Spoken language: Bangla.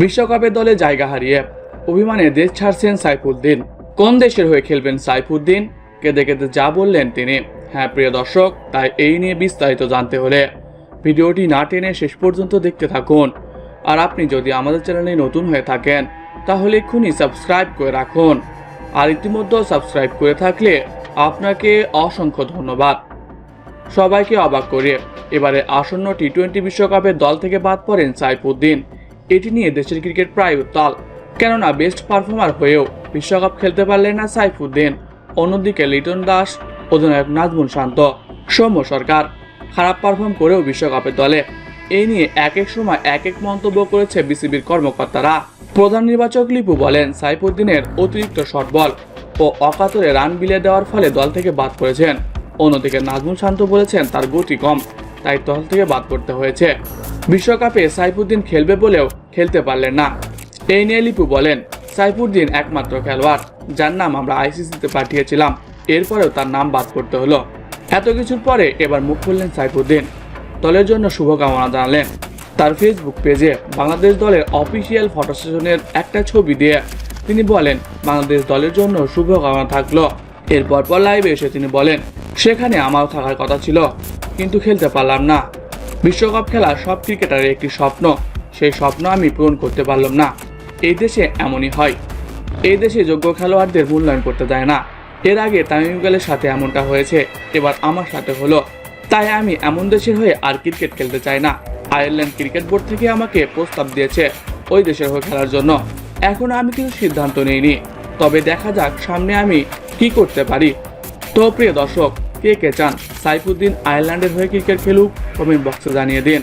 বিশ্বকাপে দলে জায়গা হারিয়ে অভিমানে দেশ ছাড়ছেন সাইফুদ্দিন। কোন দেশের হয়ে খেলবেন সাইফুদ্দিন। কেঁদে কেঁদে যা বললেন তিনি। হ্যাঁ প্রিয় দর্শক, তাই এই নিয়ে বিস্তারিত জানতে হলে ভিডিওটি না টেনে শেষ পর্যন্ত দেখতে থাকুন। আর আপনি যদি আমাদের চ্যানেলে নতুন হয়ে থাকেন, তাহলে এক্ষুনি সাবস্ক্রাইব করে রাখুন। আর ইতিমধ্যে সাবস্ক্রাইব করে থাকলে আপনাকে অসংখ্য ধন্যবাদ। সবাইকে অবাক করে এবারে আসন্ন টি টোয়েন্টি বিশ্বকাপের দল থেকে বাদ পড়েন সাইফুদ্দিন। এটি নিয়ে দেশের ক্রিকেট প্রায় উত্তাল, কেননা বেস্ট পারফর্মার হয়েও বিশ্বকাপ খেলতে পারলেন না সাইফুদ্দিন। অন্যদিকে লিটন দাস, অধিনায়ক নাজমুল শান্ত, সৌম্য সরকার খারাপ পারফর্ম করেও বিশ্বকাপের দলে। এই নিয়ে এক এক সময় এক এক মন্তব্য করেছে বিসিবির কর্মকর্তারা। প্রধান নির্বাচক লিপু বলেন, সাইফুদ্দিনের অতিরিক্ত শট বল ও অকাতরে রান বিলিয়ে দেওয়ার ফলে দল থেকে বাদ করেছেন অন্যদিকে নাজমুল শান্ত বলেছেন, তার গতি কম, তাই দল থেকে বাদ করতে হয়েছে। বিশ্বকাপে সাইফুদ্দিন খেলবে বলেও খেলতে পারলেন না। এই নিয়ে লিপু বলেন, সাইফুদ্দিন একমাত্র খেলোয়াড়, যার নাম আমরা আইসিসিতে পাঠিয়েছিলাম। এরপরেও তার নাম বাদ করতে হলো। এত কিছুর পরে এবার মুখ খুললেন সাইফুদ্দিন। দলের জন্য শুভকামনা জানালেন। তার ফেসবুক পেজে বাংলাদেশ দলের অফিসিয়াল ফটো সেশনের একটা ছবি দিয়ে তিনি বলেন, বাংলাদেশ দলের জন্য শুভকামনা থাকল। এরপর পর লাইভে এসে তিনি বলেন, সেখানে আমারও থাকার কথা ছিল, কিন্তু খেলতে পারলাম না। বিশ্বকাপ খেলা সব ক্রিকেটারের একটি স্বপ্ন। সেই স্বপ্ন আমি পূরণ করতে পারলাম না। এই দেশে এমনই হয়। এই দেশে যোগ্য খেলোয়াড়দের মূল্যায়ন করতে দেয় না। এর আগে তামিম ইকবালের সাথে এমনটা হয়েছে। এবার আমার সাথে হলো। তাই আমি এমন দেশের হয়ে আর ক্রিকেট খেলতে চাই না। আয়ারল্যান্ড ক্রিকেট বোর্ড থেকে আমাকে প্রস্তাব দিয়েছে ওই দেশের হয়ে খেলার জন্য। এখনও আমি কিছু সিদ্ধান্ত নিইনি। তবে দেখা যাক সামনে আমি কি করতে পারি। তো প্রিয় দর্শক, কে কে চান? সাইফুদ্দিন আয়ারল্যান্ডের হয়ে ক্রিকেট খেলুক, কমেন্ট বক্সে জানিয়ে দিন।